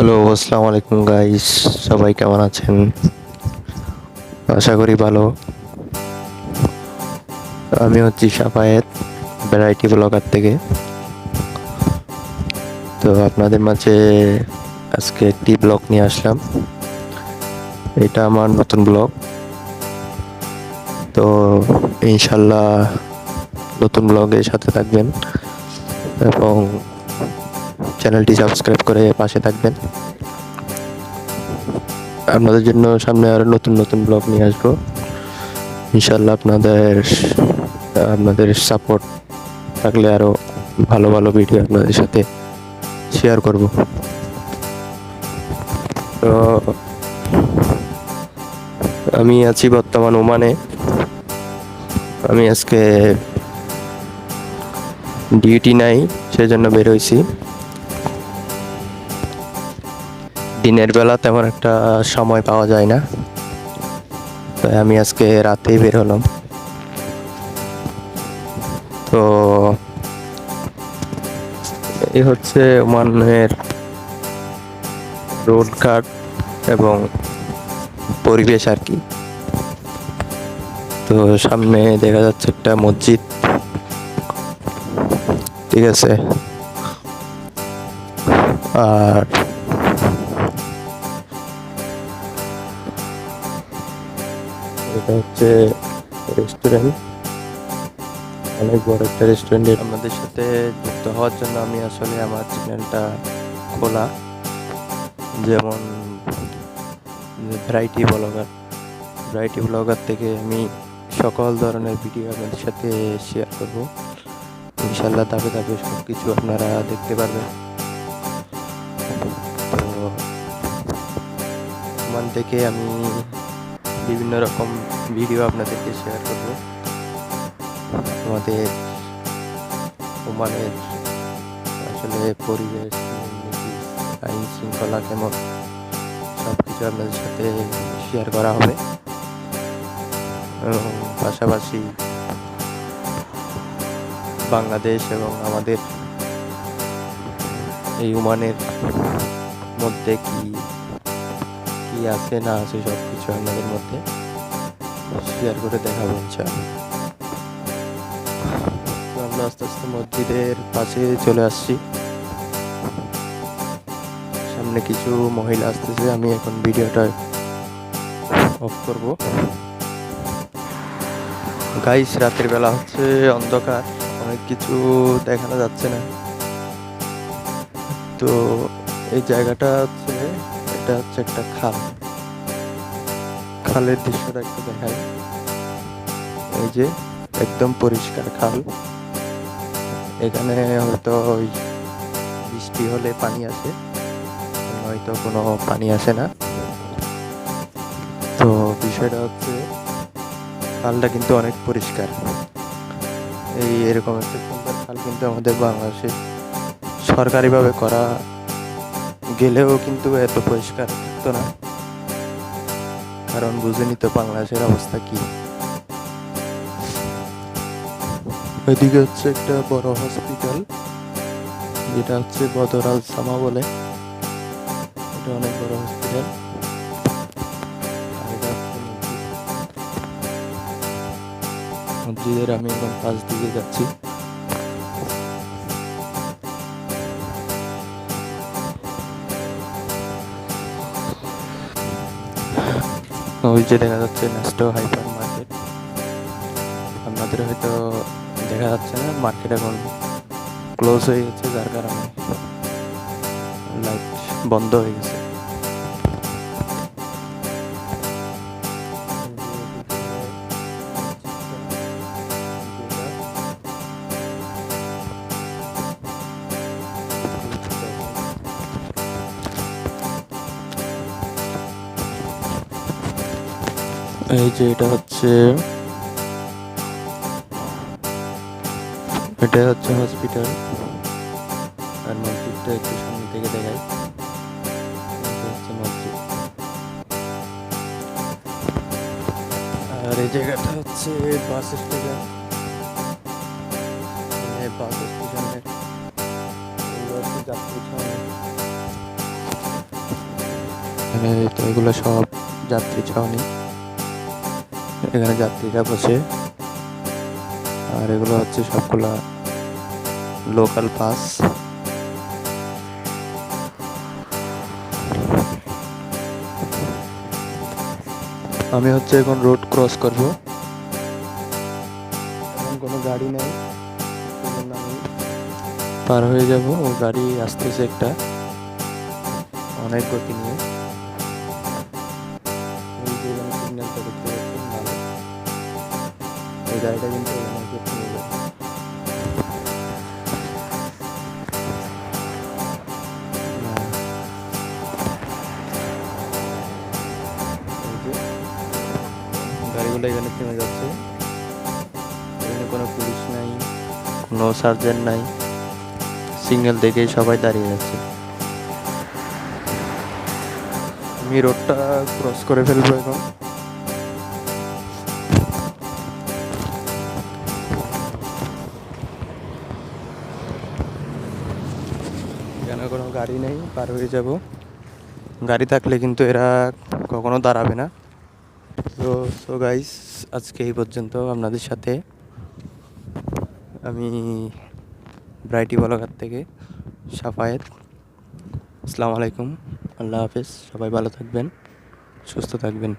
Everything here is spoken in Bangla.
হ্যালো, আসসালামু আলাইকুম গাইস সবাই কেমন আছেন? আশা করি ভালো। আমি হচ্ছি সাফায়েত ভ্যারাইটি ব্লগার থেকে। তো আপনাদের মাঝে আজকে একটি ব্লগ নিয়ে আসলাম। এটা আমার নতুন ব্লগ তো ইনশাল্লাহ নতুন ব্লগের সাথে থাকবেন। এবং চ্যানেলটি সাবস্ক্রাইব করে পাশে থাকবেন। আপনাদের জন্য সামনে আরও নতুন নতুন ব্লগ নিয়ে আসব। ইনশাল্লাহ আপনাদের আপনাদের সাপোর্ট থাকলে আরও ভালো ভালো ভিডিও আপনাদের সাথে শেয়ার করব। তো, আমি আছি বর্তমান ওমানে। আমি আজকে ডিউটি নাই, সেজন্য বেরোইছি দিনের বেলা তেমন একটা সময় পাওয়া যায় না। তাই আমি আজকে রাতেই বের হলাম। তো এই হচ্ছে ওমানের রোড ঘাট এবং পরিবেশ আর কি। তো সামনে দেখা যাচ্ছে একটা মসজিদ। ঠিক আছে? আর এটা হচ্ছে রেস্টুরেন্ট অনেক বড় একটা রেস্টুরেন্টে আমাদের সাথে যুক্ত হওয়ার জন্য আমি আসলে আমার চ্যানেলটা খোলা। যেমন ভ্যারাইটি ব্লগার ভ্যারাইটি ব্লগার থেকে আমি সকল ধরনের ভিডিও আপনাদের সাথে শেয়ার করব। ইনশাল্লাহ ধাপে ধাপে সব কিছু আপনারা দেখতে পারবেন। তো ওমান থেকে আমি বিভিন্ন রকম ভিডিও আপনাদেরকে শেয়ার করব। আমাদের ওমানের আসলে পরিবেশ আইন শৃঙ্খলা কেমন সব কিছু আপনাদের সাথে শেয়ার করা হবে। এবং পাশাপাশি বাংলাদেশ এবং আমাদের এই ওমানের মধ্যে কি কি আছে, না আছে সব কিছু আপনাদের মধ্যে শেয়ার করে দেখাবো, ইনশাআল্লাহ। তো আমরা আস্তে আস্তে মসজিদের পাশে চলে আসছি। সামনে কিছু মহিলা আসতেছে, আমি এখন ভিডিওটা অফ করব। গাইস রাতের বেলা হচ্ছে অন্ধকার, অনেক কিছু দেখানো যাচ্ছে না। তো এই জায়গাটা হচ্ছে এটা হচ্ছে একটা খাল। খালের দৃশ্যটা একটু দেখাই। এই যে একদম পরিষ্কার খাল। এখানে হয়তো ওই বৃষ্টি হলে পানি আসে, হয়তো কোনো পানি আসে না। তো বিষয়টা হচ্ছে, খালটা কিন্তু অনেক পরিষ্কার। এই এরকম একটা সুন্দর খাল কিন্তু আমাদের বাংলাদেশে সরকারিভাবে করা গেলেও কিন্তু এত পরিষ্কার থাকতো না? কারণ বুঝেনি তো বাংলাদেশের অবস্থা কি। এদিকে হচ্ছে একটা বড় হসপিটাল যেটা হচ্ছে বদরাল সামা বলে। এটা অনেক বড় হসপিটাল মসজিদের আমি এখন পাশ দিকে যাচ্ছি। যে দেখা যাচ্ছে নেস্টো হাইপার মার্কেট। আপনাদের হয়তো দেখা যাচ্ছে না, মার্কেট এখন ক্লোজ হয়ে গেছে, যার কারণে লাইট বন্ধ হয়ে গেছে। এই যে এটা হচ্ছে এটা হচ্ছে হসপিটাল আর মসজিদটা একটু সামনে থেকে এটা হচ্ছে মসজিদ। আর এই জায়গাটা হচ্ছে বাস স্টেশন বাস স্টেশনের যাত্রী এখানে এগুলো সব যাত্রী ছাউনি এখানে যাত্রীরা বসে। আর এগুলো হচ্ছে সবগুলা লোকাল পাস আমি হচ্ছে এখন রোড ক্রস করব। এখন কোনো গাড়ি নেই আমি পার হয়ে যাব। ও গাড়ি আসতেছে একটা, অনেক গতি নিয়ে। এই গাড়িটা কিন্তু অনেক গতি নিয়ে যাবে এই যে গাড়িগুলো এখানে থেমে যাচ্ছে। এখানে কোনো পুলিশ নাই, কোনো সার্জেন্ট নাই। সিগন্যাল দেখেই সবাই দাঁড়িয়ে যাচ্ছে আমি রোডটা ক্রস করে ফেলব এখন। এখানে কোনো গাড়ি নেই, পার হয়ে যাব। গাড়ি থাকলে কিন্তু এরা কখনো দাঁড়াবে না। তো সো গাইস আজকে এই পর্যন্ত আপনাদের সাথে আমি ব্রাইটি বলাঘাট থেকে সাফায়েত। আসসালামু আলাইকুম, আল্লাহ হাফেজ, সবাই ভালো থাকবেন, সুস্থ থাকবেন।